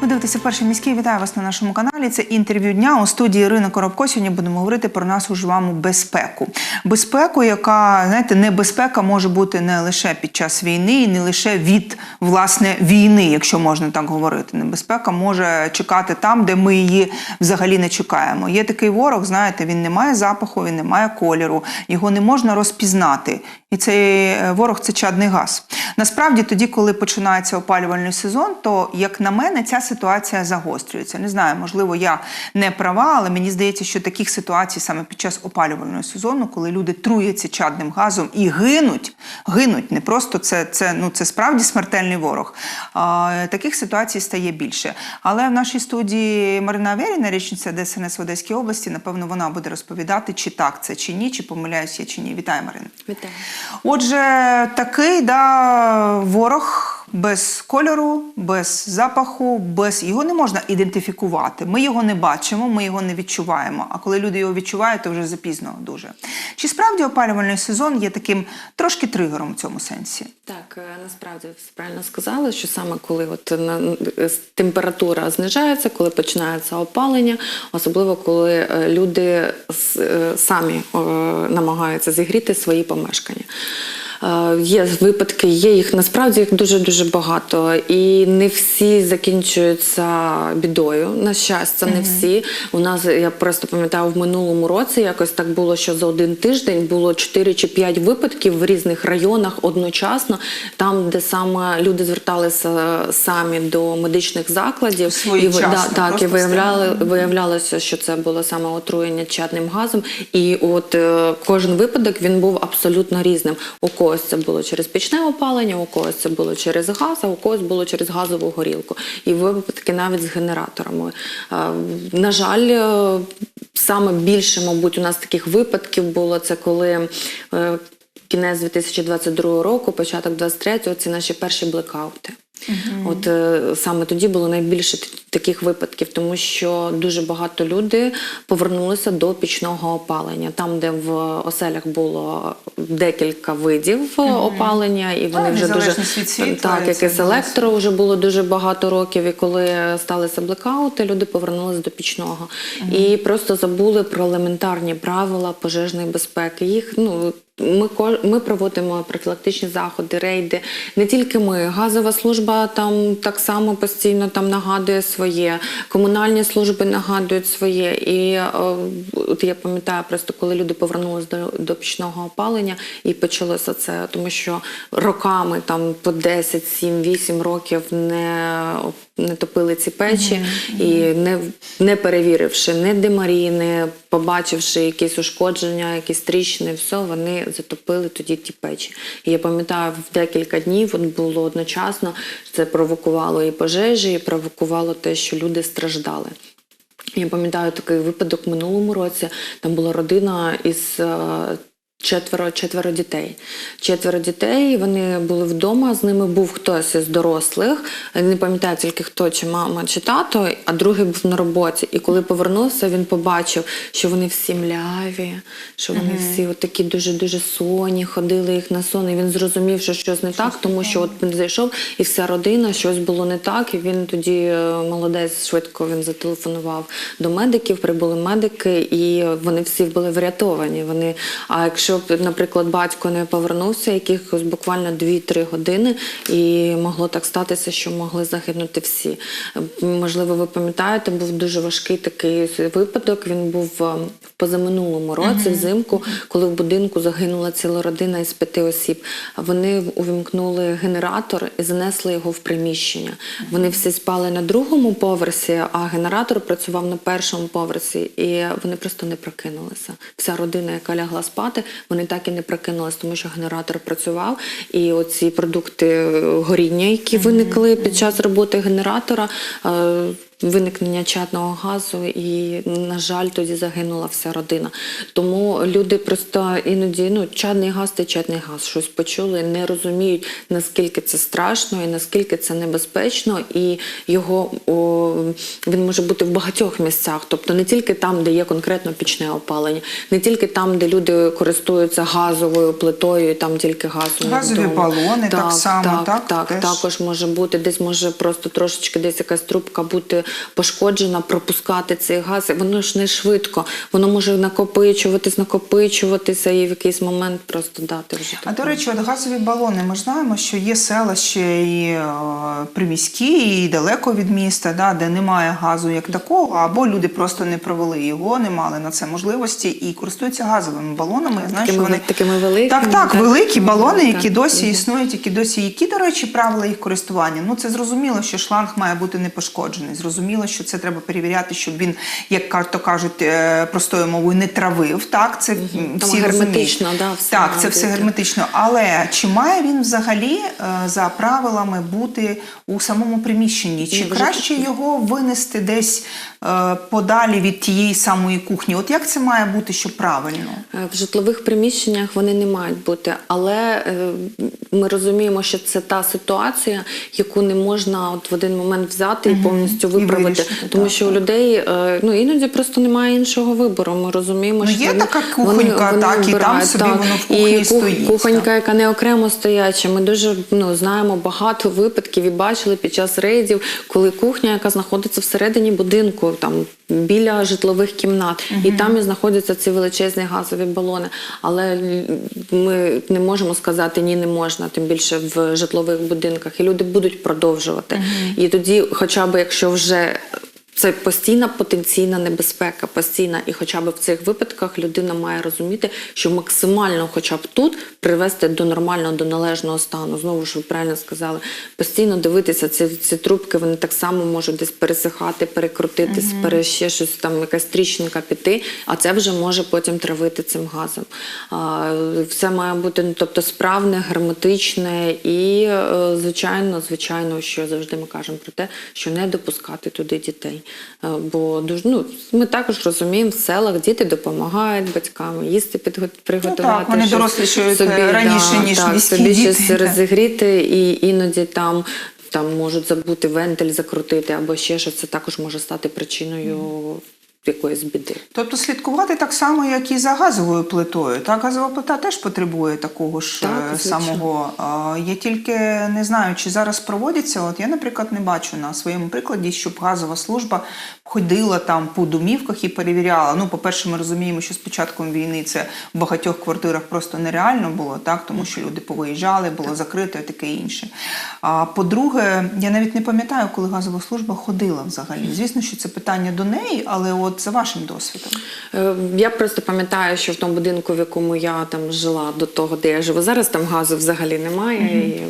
Ви дивитеся перший міський. Вітаю вас на нашому каналі. Це інтерв'ю дня у студії Ірина Коробко. Сьогодні будемо говорити про нашу ж вами безпеку. Безпеку, яка знаєте, небезпека може бути не лише під час війни, і не лише від власне війни, якщо можна так говорити. Небезпека може чекати там, де ми її взагалі не чекаємо. Є такий ворог, знаєте, він не має запаху, він не має кольору, його не можна розпізнати. І цей е, ворог це чадний газ. Насправді, тоді, коли починається опалювальний сезон, то як на мене, ця ситуація загострюється. Не знаю, можливо, я не права, але мені здається, що таких ситуацій саме під час опалювального сезону, коли люди труяться чадним газом і гинуть, гинуть не просто це, це ну це справді смертельний ворог. А, таких ситуацій стає більше. Але в нашій студії Марина Аверіна, річниця ДСНС в Одеській області, напевно, вона буде розповідати, чи так це чи ні, чи помиляюсь я чи ні. Вітаю, Марина. Вітаю. Отже, такий да, ворог без кольору, без запаху, без його не можна ідентифікувати. Ми його не бачимо, ми його не відчуваємо. А коли люди його відчувають, то вже запізно дуже. Чи справді опалювальний сезон є таким трошки тригером в цьому сенсі? Так, е, насправді ви правильно сказали, що саме коли от е, температура знижається, коли починається опалення, особливо коли е, люди самі намагаються зігріти свої помешкання. Е, Є випадки, є їх насправді їх дуже дуже багато, і не всі закінчуються бідою. На щастя, не всі. У нас я просто пам'ятаю в минулому році. Якось так було, що за один тиждень було 4 чи 5 випадків в різних районах одночасно, там, де саме люди зверталися самі до медичних закладів, і Своєчасно, да, так і виявляли, виявлялося, що це було саме отруєння чадним газом. І от е, кожен випадок він був абсолютно різним. У когось це було через пічне опалення, у когось це було через газ, а у когось було через газову горілку. І випадки навіть з генераторами. Е, на жаль, е, саме більше, мабуть, у нас таких випадків було це коли. е, Кінець 2022 року, початок 2023 це наші перші блекаути. От е, саме тоді було найбільше таких випадків, тому що дуже багато людей повернулися до пічного опалення, там, де в оселях було декілька видів е, опалення, і вони Ну, вже дуже так, як це і з електро вже було дуже багато років. І коли сталися блекаути, люди повернулися до пічного і просто забули про елементарні правила пожежної безпеки. Їх ну. Ми ми проводимо профілактичні заходи, рейди. Не тільки ми, газова служба там так само постійно там нагадує своє, комунальні служби нагадують своє. І е, от я пам'ятаю, просто коли люди повернулися до, до пічного опалення і почалося це, тому що роками там по 10, 7, 8 років не не топили ці печі і не, не перевіривши не димарі, не побачивши якісь ушкодження, якісь тріщини, все, вони затопили тоді ті печі. І я пам'ятаю, в декілька днів було одночасно, це провокувало і пожежі, і провокувало те, що люди страждали. Я пам'ятаю такий випадок в минулому році. Там була родина із е, четверо, четверо дітей. Четверо дітей, вони були вдома, з ними був хтось із дорослих. Не пам'ятаю тільки хто, чи мама, чи тато, а другий був на роботі. І коли повернувся, він побачив, що вони всі мляві, що вони всі от такі дуже-дуже сонні, ходили їх на сон. І він зрозумів, що щось не так, тому що от він зайшов, і вся родина щось було не так. І він тоді е, молодець швидко він зателефонував до медиків. Прибули медики, і вони всі були врятовані. Вони, а якщо б, наприклад, батько не повернувся, якихось буквально 2-3 години, і могло так статися, що могли загинути всі. Можливо, ви пам'ятаєте, був дуже важкий такий випадок. Він був е, в позаминулому році, взимку, коли в будинку загинула ціла родина із п'яти осіб. Вони увімкнули генератор і занесли його в приміщення. Вони всі спали на другому поверсі, а генератор працював на першому поверсі, і вони просто не прокинулися. Вся родина, яка лягла спати, вони так і не прокинулися, тому що генератор працював, і оці продукти е, горіння, які виникли під час роботи генератора. Виникнення чадного газу, і, на жаль, тоді загинула вся родина. Тому люди просто іноді ну, чадний газ це чадний газ, щось почули, не розуміють, наскільки це страшно і наскільки це небезпечно, і його о, він може бути в багатьох місцях, тобто не тільки там, де є конкретно пічне опалення, не тільки там, де люди користуються газовою плитою, і там тільки газ. Газові вдома. балони так само, так, так, так, теж. також може бути, десь може просто трошечки десь якась трубка бути пошкоджена, пропускати цей газ. Воно ж не швидко, воно може накопичуватись, накопичуватися і в якийсь момент просто дати вже. А до речі, от газові балони. Ми ж знаємо, що є села ще і е, приміські, і далеко від міста, да, де немає газу як такого, або люди просто не провели його, не мали на це можливості і користуються газовими балонами. Я знаю, Такими що вони такими великими, Так, так, так? великі балони, Мгм, які так. досі Мгм. існують, які досі які, до речі, правила їх користування. Ну це зрозуміло, що шланг має бути не пошкоджений. Зрозуміло, що це треба перевіряти, щоб він, як то кажуть, е, простою мовою не травив. Так, це Там всі герметично, да, все так, це все герметично. Але чи має він взагалі е, за правилами бути у самому приміщенні? Чи вже краще його винести десь е, подалі від тієї самої кухні? От як це має бути, щоб правильно? В житлових приміщеннях вони не мають бути, але ми розуміємо, що це та ситуація, яку не можна от в один момент взяти і повністю І виправити, тому що у людей е, ну іноді просто немає іншого вибору. Ми розуміємо, Ну, що є вони, така кухонька, так, і там собі так. воно в кухні і стоїть, Кухонька, яка не окремо стояча. Ми дуже ну знаємо багато випадків і бачили під час рейдів, коли кухня, яка знаходиться всередині будинку, там біля житлових кімнат, і там і знаходяться ці величезні газові балони. Але ми не можемо сказати ні, не можна, тим більше в житлових будинках. І люди будуть продовжувати. І тоді, хоча б якщо вже це постійна потенційна небезпека, постійна, і хоча б в цих випадках людина має розуміти, що максимально, хоча б тут, привести до нормального, до належного стану. Знову ж ви правильно сказали, постійно дивитися ці, ці трубки, вони так само можуть десь пересихати, перекрутитись, пере ще щось там, якась тріщинка піти, а це вже може потім травити цим газом. А, все має бути ну, тобто справне, герметичне і, е, звичайно, звичайно, що завжди ми кажемо про те, що не допускати туди дітей. Е, Бо дуже ну, ми також розуміємо, в селах діти допомагають батькам їсти приготувати. вони дорослішують собі, раніше, да, ніж так, міські собі діти, щось розігріти, і іноді там. Там можуть забути вентиль закрутити або ще щось. Це також може стати причиною якоїсь біди. Тобто слідкувати так само, як і за газовою плитою. Так, газова плита теж потребує такого ж Так, е, самого. Я тільки не знаю, чи зараз проводиться. От я, наприклад, не бачу на своєму прикладі, щоб газова служба ходила там по домівках і перевіряла. Ну, по-перше, ми розуміємо, що з початком війни це в багатьох квартирах просто нереально було, так, тому що люди повиїжджали, було закрито і таке інше. А по-друге, я навіть не пам'ятаю, коли газова служба ходила взагалі. Звісно, що це питання до неї, але от за вашим досвідом. Е, Я просто пам'ятаю, що в тому будинку, в якому я там жила до того, де я живу зараз, там газу взагалі немає, і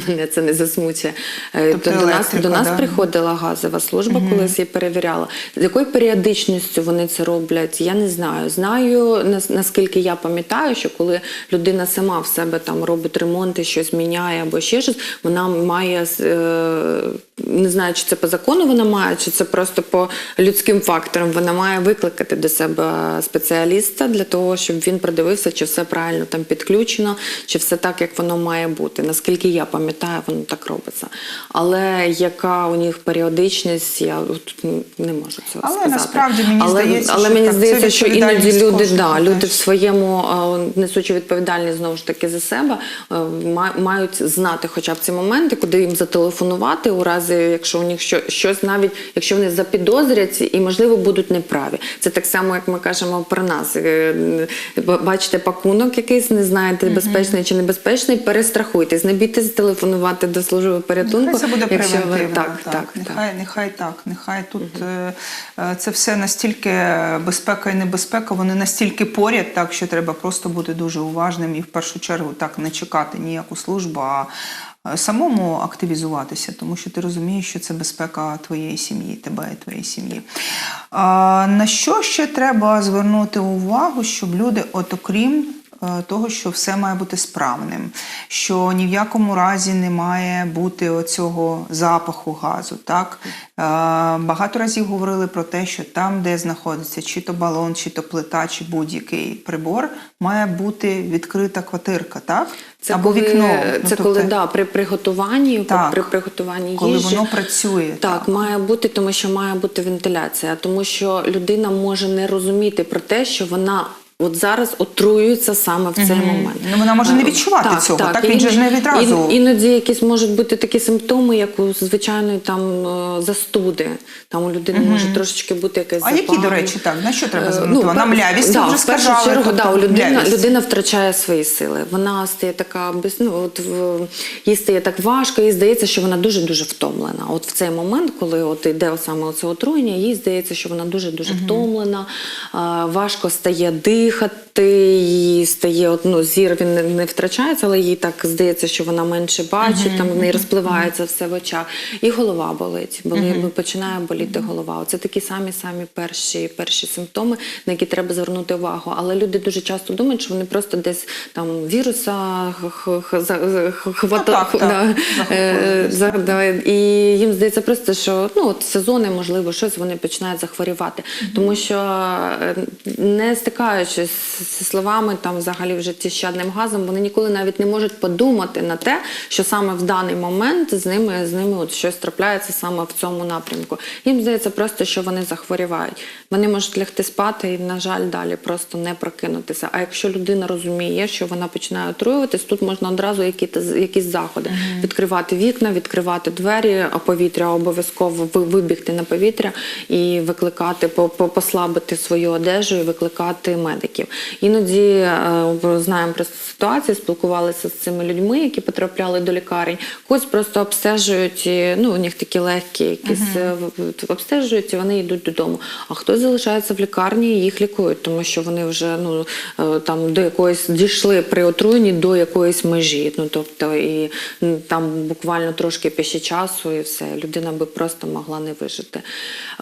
мене це не засмучує. Е, Тобто до нас до нас да? приходила газова служба, колись її перевіряла. З якою періодичністю вони це роблять, я не знаю. Знаю наскільки я пам'ятаю, що коли людина сама в себе там робить ремонти, щось міняє або ще щось, вона має е, не знаю, чи це по закону вона має, чи це просто по людським факторам. Вона має викликати до себе спеціаліста для того, щоб він продивився, чи все правильно там підключено, чи все так, як воно має бути. Наскільки я пам'ятаю, воно так робиться. Але яка у них періодичність, я тут не можу цього Але сказати. насправді мені але, здається, але що мені так, здається, що іноді люди, кожного да, люди в своєму несучи відповідальність знову ж таки за себе, е, мають знати хоча б ці моменти, куди їм зателефонувати, у разі, якщо у них що, щось навіть, якщо вони запідозрять і можливо будуть неправі. Це так само, як ми кажемо про нас. Е, Бачите пакунок якийсь, не знаєте, безпечний чи небезпечний, перестрахуйтесь, не бійтесь телефонувати до служби порятунку. Нехай це буде якщо ви- превентивно. так, так, так. нехай, нехай так. Нехай тут е, це все настільки безпека і небезпека, вони настільки поряд, так що треба просто бути дуже уважним і в першу чергу так не чекати ніяку службу, а самому активізуватися, тому що ти розумієш, що це безпека твоєї сім'ї, тебе і твоєї сім'ї. На що ще треба звернути увагу, щоб люди, от окрім е, того, що все має бути справним, що ні в якому разі не має бути оцього запаху газу. Так? Е, Багато разів говорили про те, що там, де знаходиться чи то балон, чи то плита, чи будь-який прибор, має бути відкрита квартирка, так? Це Або коли, вікно. Це Ну, коли тобто, да, при приготуванні, Так. при приготуванні коли їжі. воно працює. Так, має бути, тому що має бути вентиляція, тому що людина може не розуміти про те, що вона от зараз отруюється саме в цей момент. Ну, вона може не Е, відчувати цього, так? Він же ж не відразу- і- іноді якісь можуть бути такі симптоми, як у звичайної там е, застуди. Там у людини може трошечки бути якесь А які, до речі, так, на що треба Е, звернути увагу? На млявість, да, вже в першу чергу, тобто да, у людина, людина втрачає свої сили. Вона стає така без ну от в їй стає так важко, їй здається, що вона дуже дуже втомлена. От в цей момент, коли от йде саме оце отруєння, їй здається, що вона дуже дуже втомлена, важко стає виїхати дихати, їй стає от, ну, зір він не, не втрачається, але їй так здається, що вона менше бачить, там в неї розпливається все в очах. І голова болить, боли, починає боліти голова. Це такі самі самі перші, перші симптоми, на які треба звернути увагу. Але люди дуже часто думають, що вони просто десь там віруса хвата- да, е, і їм здається просто, що ну от сезони, можливо, щось вони починають захворювати, тому що е, не стикаючись зі словами там взагалі в житті з чадним газом, вони ніколи навіть не можуть подумати на те, що саме в даний момент з ними з ними от щось трапляється саме в цьому напрямку. Їм здається просто, що вони захворівають. Вони можуть лягти спати і, на жаль, далі просто не прокинутися. А якщо людина розуміє, що вона починає отруюватись, тут можна одразу якісь, якісь заходи відкривати вікна, відкривати двері, а повітря обов'язково вибігти на повітря і викликати, по- по- послабити свою одежу і викликати медиків. Іноді е, знаємо про ситуацію, спілкувалися з цими людьми, які потрапляли до лікарень. Когось просто обстежують, ну у них такі легкі, якісь в- обстежують, і вони йдуть додому. А хтось залишається в лікарні і їх лікують, тому що вони вже ну е, там до якоїсь дійшли при отруєнні до якоїсь межі. Ну тобто, і там буквально трошки піші часу, і все людина би просто могла не вижити.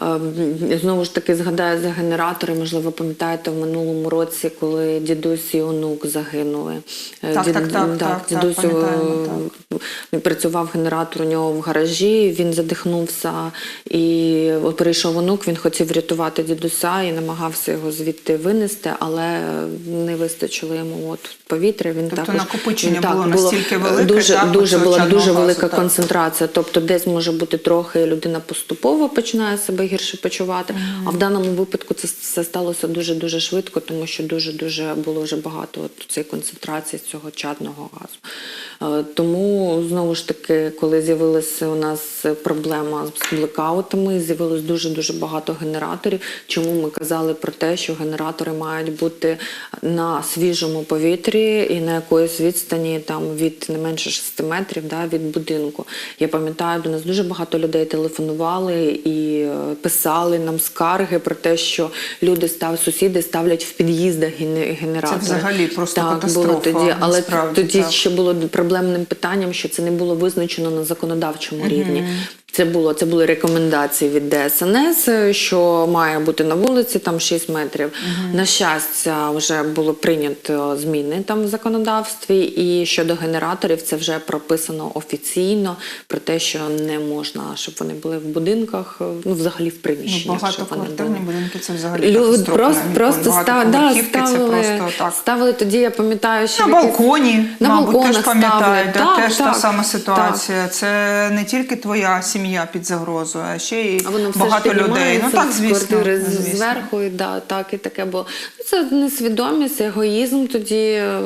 Е, Знову ж таки, згадаю за генератори. Можливо, пам'ятаєте в минулому році, коли дідусь і онук загинули. Е, Так, так, так, так, так, дідусь е, пам'ятаємо, він працював генератор у нього в гаражі, він задихнувся і от прийшов онук, він хотів врятувати дідуся і намагався його звідти винести, але не вистачило йому от повітря. Він Тобто також накопичення він, було настільки велике, дуже, так, дуже була дуже велика так. концентрація. Тобто, десь може бути трохи людина поступово починає себе гірше почувати. А в даному випадку це, це сталося дуже дуже швидко, тому що дуже дуже було вже багато цієї концентрації цього чадного газу. Е, Тому знову ж таки, коли з'явилася у нас проблема з блекаутами, з'явилось дуже дуже багато генераторів. Чому ми казали про те, що генератори мають бути на свіжому повітрі і на якоїсь відстані там від не менше 6 метрів да, від будинку. Я пам'ятаю, до нас дуже багато людей телефонували і е, писали нам скарги про те, що люди став сусіди ставлять в під'їздах ген- Це взагалі просто так, катастрофа, Було тоді, але справді, тоді так. ще було проблемним питанням, що це не було визначено на законодавчому рівні. Це було це були рекомендації від ДСНС, що має бути на вулиці там 6 метрів. На щастя, вже було прийнято зміни там в законодавстві. І щодо генераторів, це вже прописано офіційно про те, що не можна, щоб вони були в будинках, ну взагалі в Ну, приміщеннях. щоб вони були. будинки це взагалі катастрофа. просто, просто став, да, багатоповерхівки це ставили, просто так. ставили тоді, я пам'ятаю, що На балконі, на мабуть, балконах теж пам'ятаєте, ставили. теж Так, та так, сама так. ситуація. Це не тільки твоя сім'я під загрозою, а ще й А воно все багато ж людей. Ну так, звісно. квартири звісно. зверху, і да, так і таке було. Ну, Це несвідомість, егоїзм. Тоді е,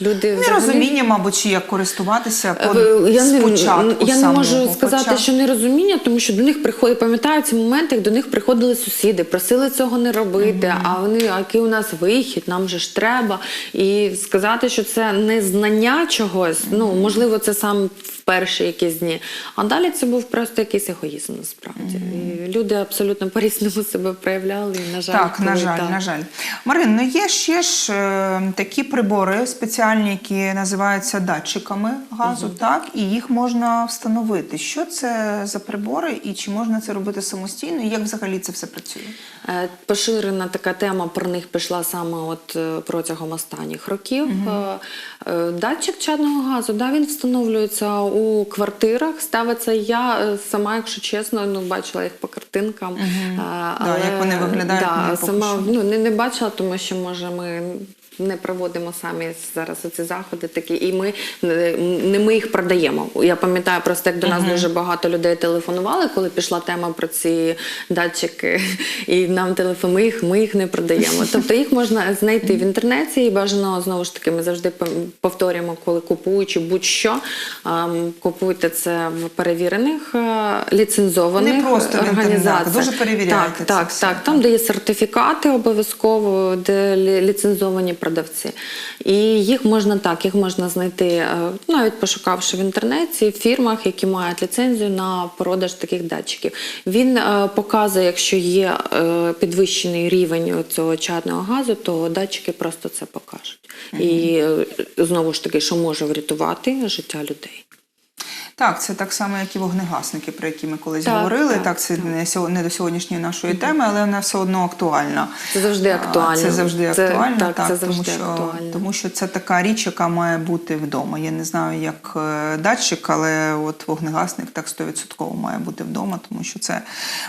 люди взагалі- Нерозуміння, мабуть, чи як користуватися Е, по, Я не, спочатку я не самого, можу сказати, хоча- що нерозуміння, тому що до них приходить, пам'ятаю ці моменти, як до них приходили сусіди, просили цього не робити. А вони, а який у нас вихід, нам же ж треба. І сказати, що це не знання чогось, ну можливо, це сам перші якісь дні. А далі це був просто якийсь егоїзм насправді. І люди абсолютно по-різному себе проявляли. І, на жаль, Так, на жаль, так. на жаль. Марин, ну є ще ж е, такі прибори спеціальні, які називаються датчиками газу, так, і їх можна встановити. Що це за прибори і чи можна це робити самостійно? І як взагалі це все працює? Е, Поширена така тема про них пішла саме от е, протягом останніх років. Е, е, Датчик чадного газу, да, він встановлюється у квартирах, ставиться. Я е, сама, якщо чесно, ну бачила їх по картинкам. Е, Да, як вони виглядають, Да, сама ну, не, не бачила, тому що може ми. Не проводимо самі зараз ці заходи такі, і ми не- не ми їх продаємо. Я пам'ятаю просто, як до нас дуже багато людей телефонували, коли пішла тема про ці датчики, і нам телефон, ми їх, ми їх не продаємо. Тобто їх можна знайти в інтернеті, і бажано знову ж таки, ми завжди повторюємо, коли купуючи будь-що, купуйте це в перевірених е, ліцензованих Не просто організаціях. дуже перевіряйте Так, так, так. Там, де є сертифікати обов'язково, де лі- ліцензовані продавці. І їх можна так, їх можна знайти, е, навіть пошукавши в інтернеті, в фірмах, які мають ліцензію на продаж таких датчиків. Він е, показує, якщо є е, підвищений рівень цього чадного газу, то датчики просто це покажуть. І знову ж таки, що може врятувати життя людей. Так, це так само, як і вогнегасники, про які ми колись Так, говорили. так, Так, це Не, сьо- не до сьогоднішньої нашої теми, але вона все одно актуальна. Це завжди актуально. Це завжди Це- актуально, так, так, це тому, що, актуально. тому що це така річ, яка має бути вдома. Я не знаю, як е, датчик, але от вогнегасник так 100% має бути вдома, тому що це,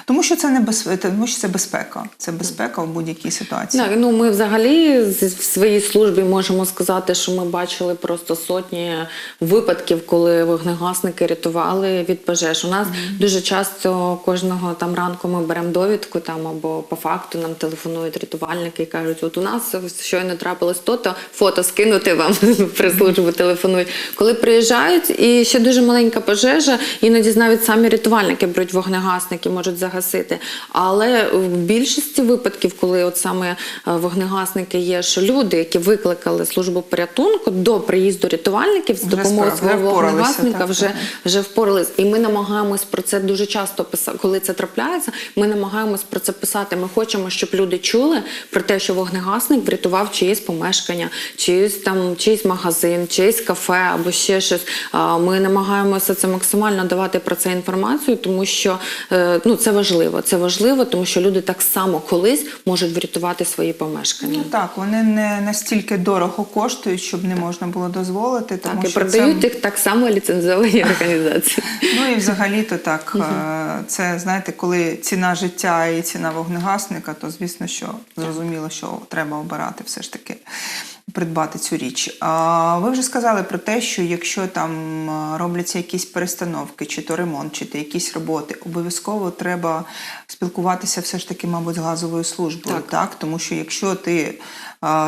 тому що це небез... тому що це безпека. Це безпека в будь-якій ситуації. Так, ну ми взагалі в своїй службі можемо сказати, що ми бачили просто сотні випадків, коли вогнегасники рятували від пожеж. У нас дуже часто кожного там ранку ми беремо довідку там або по факту нам телефонують рятувальники і кажуть, от у нас щойно трапилось то-то, фото скинути вам при службу телефонують. Коли приїжджають, і ще дуже маленька пожежа, іноді навіть самі рятувальники беруть вогнегасники, можуть загасити. Але в більшості випадків, коли от саме е, вогнегасники є, що люди, які викликали службу порятунку до приїзду рятувальників з допомогою свого вогнегасника, так, вже так. Вже впорались. І ми намагаємось про це дуже часто писати, коли це трапляється. Ми намагаємось про це писати. Ми хочемо, щоб люди чули про те, що вогнегасник врятував чиєсь помешкання, чиїсь там чиїсь магазин, чиєсь кафе або ще щось. Ми намагаємося це максимально давати про це інформацію, тому що е, ну це важливо. Це важливо, тому що люди так само колись можуть врятувати свої помешкання. Ну так, вони не настільки дорого коштують, щоб не можна було дозволити. Тому Так, і продають це... їх так само ліцензовані організації. Ну і взагалі-то так, е, це знаєте, коли ціна життя і ціна вогнегасника, то звісно, що зрозуміло, що треба обирати все ж таки. Придбати цю річ. А ви вже сказали про те, що якщо там е, робляться якісь перестановки, чи то ремонт, чи то якісь роботи, обов'язково треба спілкуватися все ж таки, мабуть, з газовою службою, Так. так? Тому що якщо ти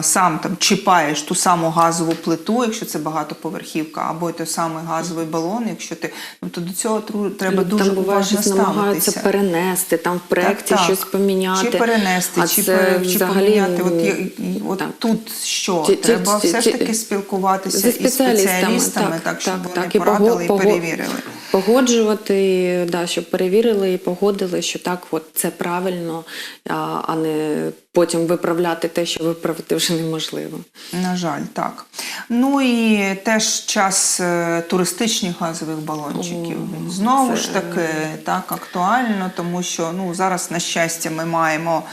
сам там чіпаєш ту саму газову плиту, якщо це багатоповерхівка, або той самий газовий балон, якщо ти ну, то до цього треба дуже там буває, уважно щось намагаються перенести, там в проєкті Так, так. щось поміняти. Чи перенести, А чи, це чи взагалі, поміняти. От, і- от так. тут що? Ті- ті- треба ті- все ж таки спілкуватися із спеціалістами, спеціалістами, так, щоб вони порадили і пого- перевірили. Погоджувати, да, щоб перевірили і погодили, що так, от це правильно, а, а не потім виправляти те, що виправити вже неможливо. На жаль, так. Ну і теж час е, туристичних газових балончиків. Він знову це- ж таки так актуально, тому що ну, зараз, на щастя, ми маємо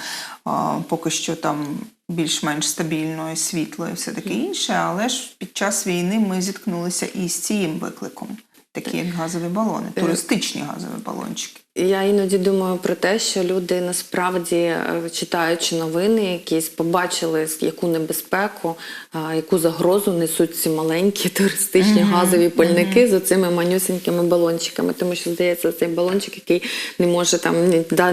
а, поки що там більш-менш стабільне світло і все таке інше, але ж під час війни ми зіткнулися і з цим викликом, такі як газові балони, Е, туристичні газові балончики. Я іноді думаю про те, що люди насправді, е, читаючи новини, якісь побачили яку небезпеку, яку загрозу несуть ці маленькі туристичні газові пальники з оцими манюсенькими балончиками. Тому що здається, цей балончик, який не може там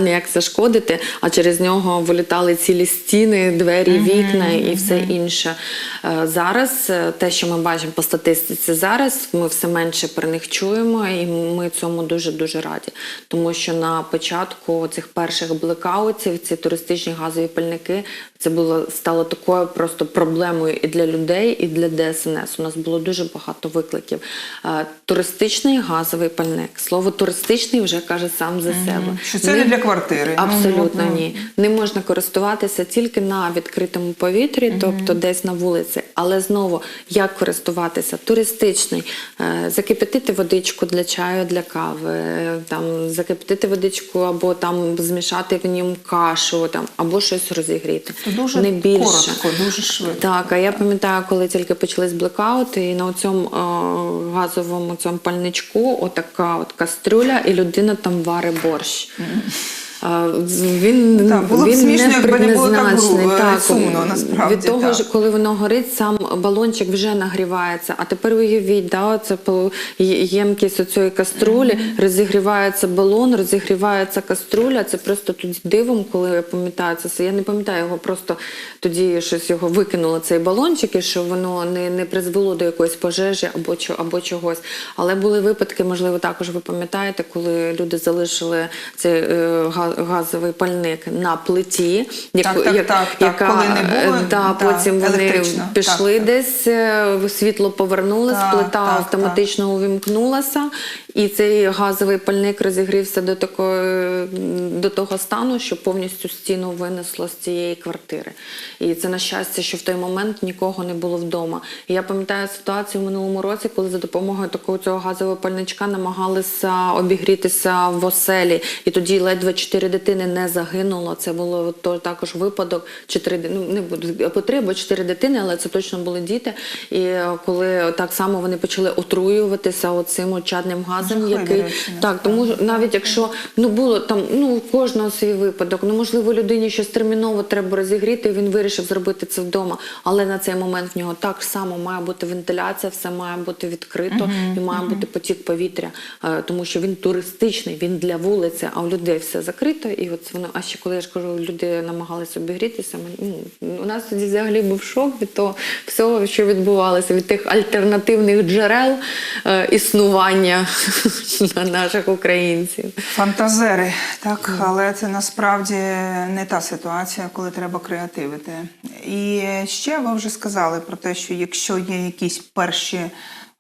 ніяк зашкодити, а через нього вилітали цілі стіни, двері, вікна і все інше. Е, Зараз е, те, що ми бачимо по статистиці зараз, ми все менше про них чуємо, і ми цьому дуже дуже раді. Тому що на початку цих перших блекаутів ці туристичні газові пальники це було стало такою просто проблемою і для людей, і для ДСНС. У нас було дуже багато викликів. Е, Туристичний газовий пальник. Слово туристичний вже каже сам за себе. Що це не для квартири. Ну, Абсолютно ну, ні. Не можна користуватися тільки на відкритому повітрі, тобто десь на вулиці. Але знову як користуватися? Туристичний, Е, закипятити водичку для чаю, для кави, е, там закипятити водичку або там змішати в нім кашу, там або щось розігріти. Дуже не більше. коротко, дуже швидко. Так, а я пам'ятаю, коли тільки почались блекаути, і на цьому газовому цьому пальничку отака от кастрюля, і людина там варить борщ. Він, Так, було б він смішно, не якби не було так Так, сумно, насправді, Від того, так. коли воно горить, сам балончик вже нагрівається. А тепер уявіть, да, це ємкість оцієї каструлі, розігрівається балон, розігрівається каструля. Це просто тоді дивом, коли я пам'ятаю це. Я не пам'ятаю його, просто тоді щось його викинуло цей балончик, і що воно не, не призвело до якоїсь пожежі або, або чогось. Але були випадки, можливо, також ви пам'ятаєте, коли люди залишили цей е, га- газовий пальник на плиті, Так, так, так, так. яка Коли не було, е, да, потім вони пішли Так, десь, е, світло повернулось, Так, плита так, автоматично увімкнулася, і цей газовий пальник розігрівся до такої до того стану, що повністю стіну винесло з цієї квартири. І це на щастя, що в той момент нікого не було вдома. І я пам'ятаю ситуацію в минулому році, коли за допомогою такого цього газового пальничка намагалися обігрітися в оселі, і тоді ледве чотири дитини не загинуло. Це було то також випадок. Чотири ну не буду або чотири дитини, але це точно були діти. І е, коли так само вони почали отруюватися оцим от чадним газом, Жахливі який речі, так, тому навіть якщо ну було там, ну кожного свій випадок, ну можливо, людині щось терміново треба розігріти, і він вирішив зробити це вдома. Але на цей момент в нього так само має бути вентиляція, все має бути відкрито і має бути потік повітря, Е, тому що він туристичний, він для вулиці, а у людей все закрито. І от воно, а ще коли я ж кажу, люди намагалися обігрітися. Ну, у нас тоді взагалі був шок від того всього, що відбувалося, від тих альтернативних джерел е, існування наших українців. Фантазери, так, але це насправді не та ситуація, коли треба креативити. І ще ви вже сказали про те, що якщо є якісь перші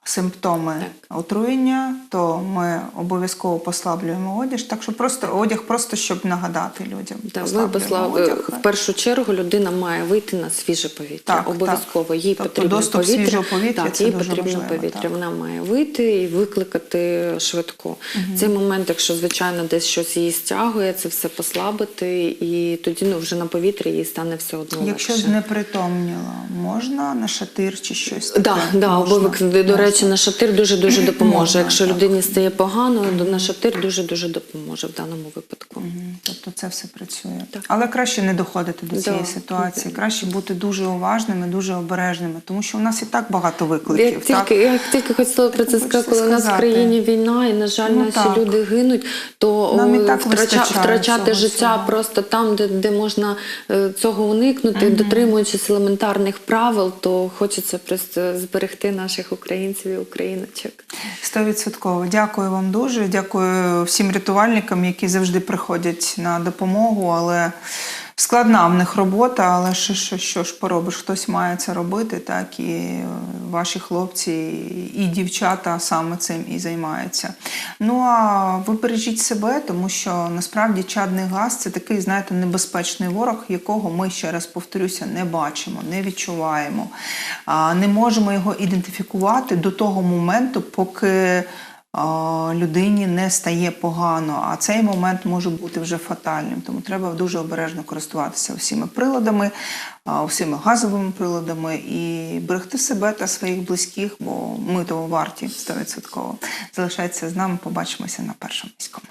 симптоми отруєння, то ми обов'язково послаблюємо одяг. Так що просто одяг, просто щоб нагадати людям. Так, Послаблюємо послав одяг. в першу чергу людина має вийти на свіже повітря. Так, Обов'язково їй Тобто потрібно доступ повітря. свіжого повітря так, це їй дуже потрібно важливо, повітря. так. Вона має вийти і викликати швидко. В цей момент, якщо звичайно десь щось її стягує, це все послабити, і тоді ну вже на повітрі їй стане все одно Якщо легше. знепритомніла, можна на шатир чи щось таке? Да, да, обов'язково. До Можна. Речі, на шатир дуже дуже допоможе. Можна, Якщо людині стає погано, на шатир дуже дуже допоможе в даному випадку. Тобто це все працює. Так. Але краще не доходити до цієї ситуації. Краще бути дуже уважними, дуже обережними, тому що у нас і так багато викликів. так? тільки, я тільки хотіла про це сказати, коли у нас в країні війна, і, на жаль, Ну, наші так. люди гинуть, то Нам і о, так втрача, втрачати життя всього. просто там, де, де можна е, цього уникнути, дотримуючись елементарних правил, то хочеться просто зберегти наших українців і україночок. Стовідсотково. Дякую вам дуже. Дякую всім рятувальникам, які завжди приходять на допомогу. Але складна в них робота, але що, що, що ж поробиш? Хтось має це робити, так і е, ваші хлопці і дівчата саме цим і займаються. Ну а ви бережіть себе, тому що насправді чадний газ це такий, знаєте, небезпечний ворог, якого ми ще раз повторюся, не бачимо, не відчуваємо, не можемо його ідентифікувати до того моменту, поки людині не стає погано, а цей момент може бути вже фатальним. Тому треба дуже обережно користуватися усіма приладами, усіма газовими приладами і берегти себе та своїх близьких, бо ми того варті 100%. Залишайтеся з нами, побачимося на першому міському.